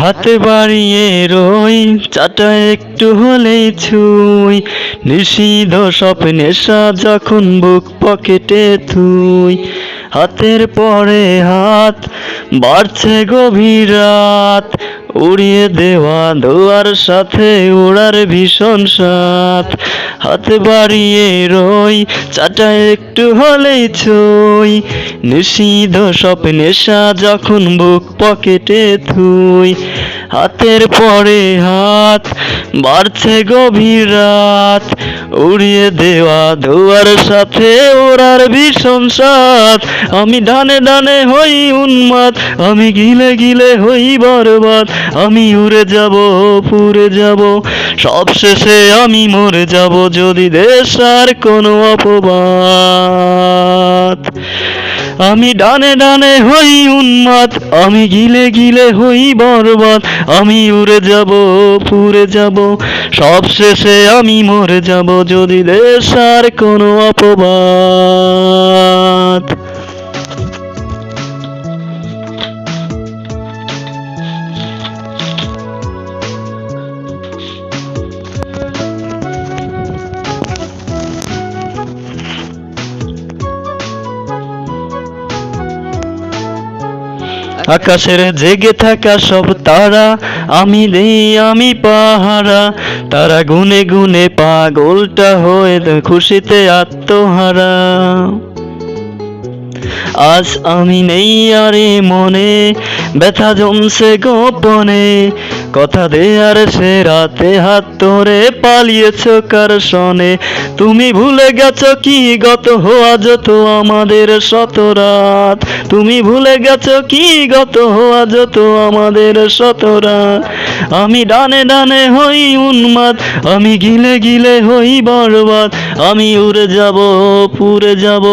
হাতে বাড়িয়ে রই চাটা একটু হলেই ছুঁই। নিষিদ্ধ স্বপ্নে যখন বুক পকেটে থুই। হাতের পরে হাত বাড়ছে গভীর রাত উড়িয়ে দেওয়া ধোয়ার সাথে উড়ার ভীষণ সাথ হাত বাড়িয়ে রই, চাটা একটু হলেই ছই। নিষিদ্ধ স্বপ্নে যখন বুক পকেটে থুই। হাতের পরে হাত বাড়ছে গভীর রাত। উড়িয়ে দেওয়া ধোয়ার সাথে ওরার ভীষণ সাথ আমি ডানে ডানে হই উন্মাদ, আমি গিলে গিলে হই বরবাদ। আমি উড়ে যাব, পুড়ে যাব সব শেষে আমি মরে যাব যদি দেশ আর কোনো অপবাদ। আমি ডানে ডানে হই উন্মাদ, আমি গিলে গিলে হই বরবাদ, আমি উড়ে যাব, পুড়ে যাব সব শেষে আমি মরে যাব, যদি দেশ আর কোনো অপবাদ। আকাশের জেগে থাকা সব তারা, আমি নেই, আমি পাহারা। তারা গুনে গুনে পাগলটা হয়ে খুশিতে আত্মহারা। আজ আমি নেই আরে মনে, ব্যথা জমছে গোপনে। কথা দে আর সে রাতে হাত ধরে পালিয়েছ কার সনে তুমি ভুলে গেছ কি গত হওয়া যত আমাদের শত রাত। তুমি ভুলে গেছো কি গত হওয়া যত আমাদের শত রাত। আমি ডানে ডানে হই উন্মাদ, আমি গিলে গিলে হই বরবাদ। আমি উড়ে যাব, পুড়ে যাব,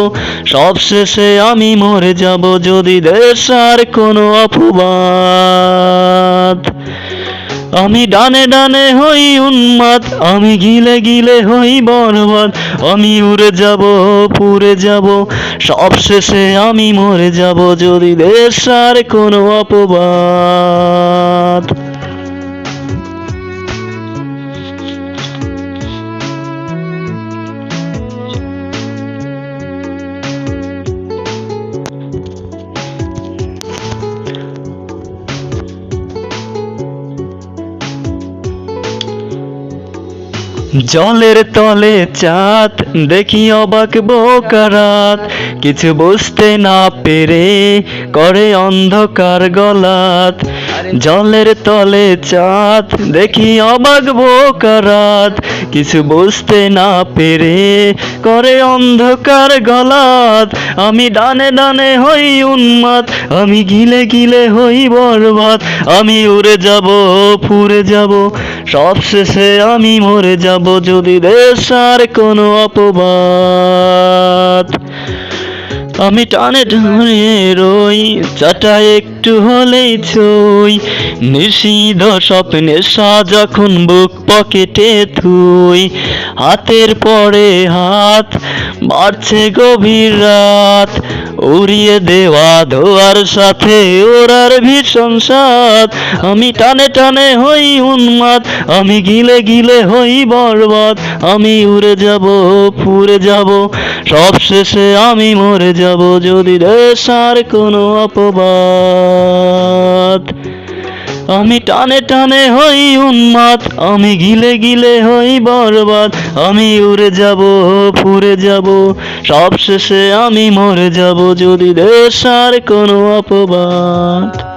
সব শেষে আমি মরে যাব যদি দেশ আর কোনো অপবাদ। আমি ডানে ডানে হই উন্মাদ, আমি গিলে গিলে হই বরবাদ আমি উড়ে যাব, পুড়ে যাব, সব শেষে আমি মরে যাব, যদি দেশ আর কোনো অপবাদ। জলের তলে চাঁদ, দেখি অবাক বোকারাত কিছু বুঝতে না পেরে করে অন্ধকার গলাত। জলের তলে চাঁদ, দেখি অবাক বোকারাত কিছু বুঝতে না পেরে করে অন্ধকার গলাত। আমি ডানে ডানে হই উন্মাদ, আমি গিলে গিলে হই বরবাদ। আমি উড়ে যাব, ফুরে যাব সব শেষে আমি মরে যাব যদি দেশ আর কোনো অপবাদ। আমি টানে টানে রই, চাটা একটু হলেই ছই। নিষিদ্ধ স্বপ্নে সা যখন বুক পকেটে থুই। হাতের পরে হাত, বাড়ছে গভীর রাত। উড়িয়ে দেওয়া ধোয়ার সাথে ওরার ভীষণ সাত আমি টানে টানে হই উন্মাদ, আমি গিলে গিলে হই বরবাদ। আমি উড়ে যাব ফুরে যাব, সব শেষে আমি মরে যাব যদি দেশ আর কোনো অপবাদ। আমি টানে টানে হই উন্মাদ, আমি গিলে গিলে হই বরবাদ, আমি উড়ে যাব, ফুরে যাব সব শেষে আমি মরে যাব যদি দেশ আর কোনো অপবাদ।